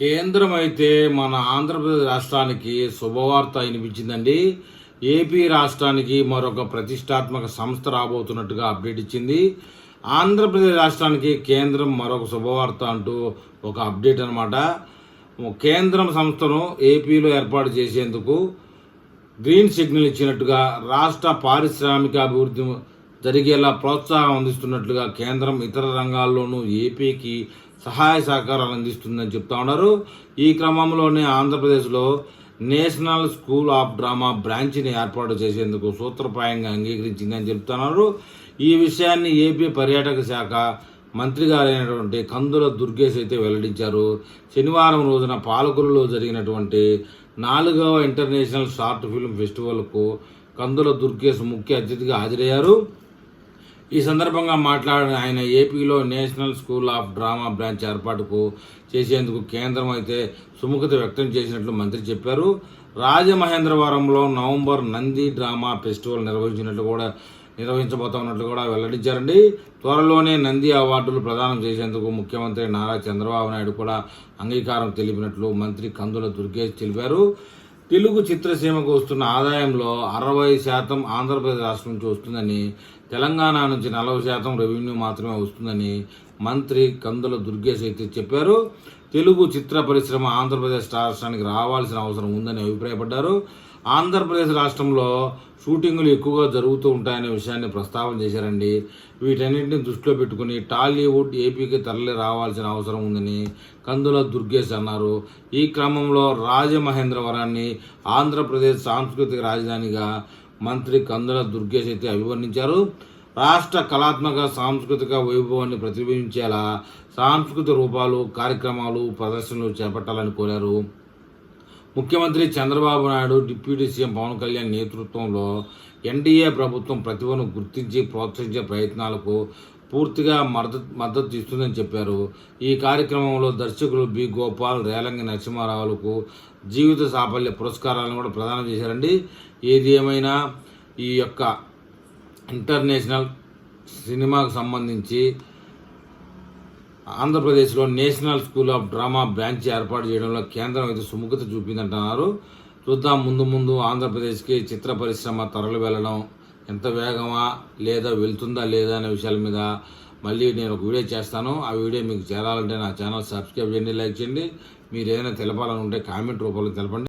కేంద్రం అయితే మన ఆంధ్రప్రదేశ్ రాష్ట్రానికి శుభవార్త వినిపించిందండి. ఏపీ రాష్ట్రానికి మరొక ప్రతిష్టాత్మక సంస్థ రాబోతున్నట్టుగా అప్డేట్ ఇచ్చింది. ఆంధ్రప్రదేశ్ రాష్ట్రానికి కేంద్రం మరొక శుభవార్త అంటూ ఒక అప్డేట్ అనమాట కేంద్రం సంస్థను ఏపీలో ఏర్పాటు చేసేందుకు గ్రీన్ సిగ్నల్ ఇచ్చినట్టుగా రాష్ట్ర పారిశ్రామిక అభివృద్ధి జరిగేలా ప్రోత్సాహం అందిస్తున్నట్లుగా కేంద్రం ఇతర రంగాల్లోనూ ఏపీకి సహాయ సహకారాలు అందిస్తుందని చెప్తా ఉన్నారు. ఈ క్రమంలోనే ఆంధ్రప్రదేశ్లో నేషనల్ స్కూల్ ఆఫ్ డ్రామా బ్రాంచ్ని ఏర్పాటు చేసేందుకు సూత్రప్రాయంగా అంగీకరించిందని చెప్తున్నారు ఈ విషయాన్ని ఏపీ పర్యాటక శాఖ మంత్రి గారైనటువంటి కందుల దుర్గేష్ అయితే వెల్లడించారు. శనివారం రోజున పాలకులలో జరిగినటువంటి నాలుగవ ఇంటర్నేషనల్ షార్ట్ ఫిల్మ్ ఫెస్టివల్కు కందుల దుర్గేష్ ముఖ్య అతిథిగా హాజరయ్యారు. ఈ సందర్భంగా మాట్లాడిన ఆయన ఏపీలో national school of drama branch ఏర్పాటుకు చేసేందుకు కేంద్రం అయితే సుముఖత వ్యక్తం చేసినట్లు మంత్రి చెప్పారు. రాజమహేంద్రవరంలో నవంబర్ నంది డ్రామా ఫెస్టివల్ నిర్వహించినట్లు కూడా నిర్వహించబోతున్నట్లు కూడా వెల్లడించారండి. త్వరలోనే నంది అవార్డులు ప్రదానం చేసేందుకు ముఖ్యమంత్రి నారా చంద్రబాబు నాయుడు కూడా అంగీకారం తెలిపినట్లు మంత్రి కందుల దుర్గేష్ తెలిపారు. తెలుగు చిత్రసీమకు వస్తున్న ఆదాయంలో అరవై శాతం ఆంధ్రప్రదేశ్ రాష్ట్రం నుంచి వస్తుందని తెలంగాణ నుంచి నలభై శాతం రెవెన్యూ మాత్రమే వస్తుందని మంత్రి కందుల దుర్గేష్ అయితే చెప్పారు. తెలుగు చిత్ర పరిశ్రమ ఆంధ్రప్రదేశ్ రాష్ట్రానికి రావాల్సిన అవసరం ఉందని అభిప్రాయపడ్డారు. ఆంధ్రప్రదేశ్ రాష్ట్రంలో షూటింగులు ఎక్కువగా జరుగుతూ ఉంటాయనే విషయాన్ని ప్రస్తావన చేశారండి. వీటన్నింటిని దృష్టిలో పెట్టుకుని టాలీవుడ్ ఏపీకి తరలి రావాల్సిన అవసరం ఉందని కందుల దుర్గేష్ అన్నారు. ఈ క్రమంలో రాజమహేంద్రవరాన్ని ఆంధ్రప్రదేశ్ సాంస్కృతిక రాజధానిగా మంత్రి కందుల దుర్గేష్ అయితే అభివర్ణించారు. రాష్ట్ర కళాత్మక సాంస్కృతిక వైభవాన్ని ప్రతిబింబించేలా సాంస్కృతిక రూపాలు కార్యక్రమాలు ప్రదర్శనలు చేపట్టాలని కోరారు. ముఖ్యమంత్రి చంద్రబాబు నాయుడు డిప్యూటీ సీఎం పవన్ కళ్యాణ్ నేతృత్వంలో ఎన్డీఏ ప్రభుత్వం ప్రతిభను గుర్తించి ప్రోత్సహించే ప్రయత్నాలకు పూర్తిగా మద్దతు మద్దతు ఇస్తుందని చెప్పారు. ఈ కార్యక్రమంలో దర్శకులు బి. గోపాల్ రేలంగి నరసింహారావులకు జీవిత సాఫల్య పురస్కారాలను కూడా ప్రదానం చేశారండి. ఏది ఏమైనా ఈ యొక్క ఇంటర్నేషనల్ సినిమాకు సంబంధించి ఆంధ్రప్రదేశ్లో national school of drama branch ఏర్పాటు చేయడంలో కేంద్రం అయితే సుముఖత చూపిందంటున్నారు. చూద్దాం ముందు ముందు ఆంధ్రప్రదేశ్కి చిత్ర పరిశ్రమ తరలి వెళ్ళడం ఎంత వేగమా లేదా వెళ్తుందా లేదా అనే విషయాల మీద మళ్ళీ నేను ఒక వీడియో చేస్తాను. ఆ వీడియో మీకు చేరాలంటే నా ఛానల్ సబ్స్క్రైబ్ చేయండి లైక్ చేయండి. మీరు ఏదైనా తెలపాలనుకుంటే కామెంట్ రూపంలో తెలపండి.